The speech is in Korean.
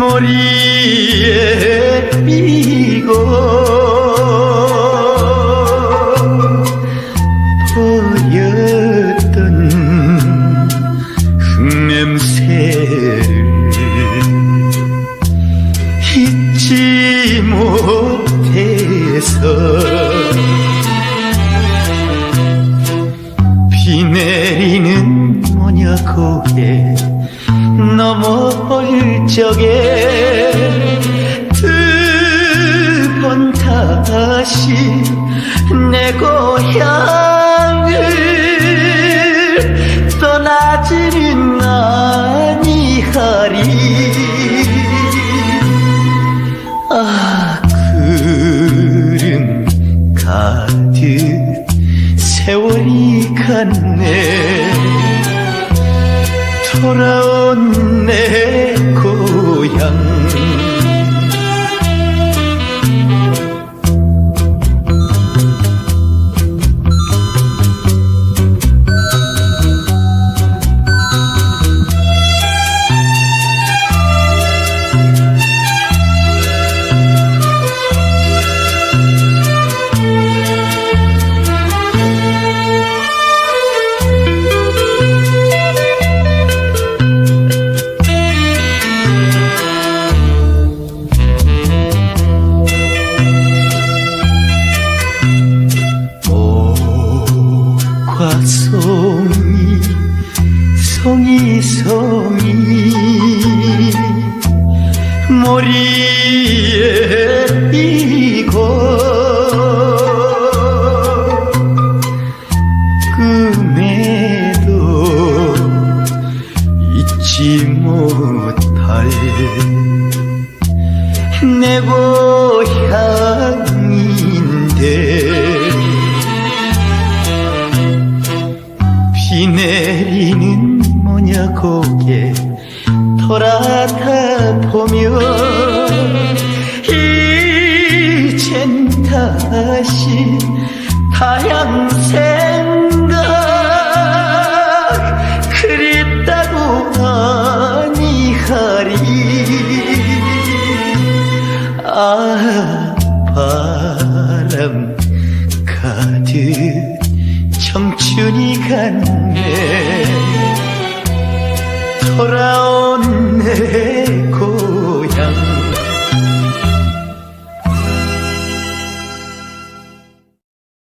머리에 비고 버렸던 흙냄새를 잊지 못해서 비 내리는 모녀 고개 넘어올 적에 두 번 다시 내 고향을 떠나지는 아니하리. 아 구름 가득 세월이 갔네 돌 송이 송이 송이. 머리에 띄고 꿈에도 잊지 못할 내 고향인데 고개 돌아다 보며 이젠 다시 타양 생각 그립다고 아니하리. 아 바람 가득 청춘이 갔네 돌아온 내 고향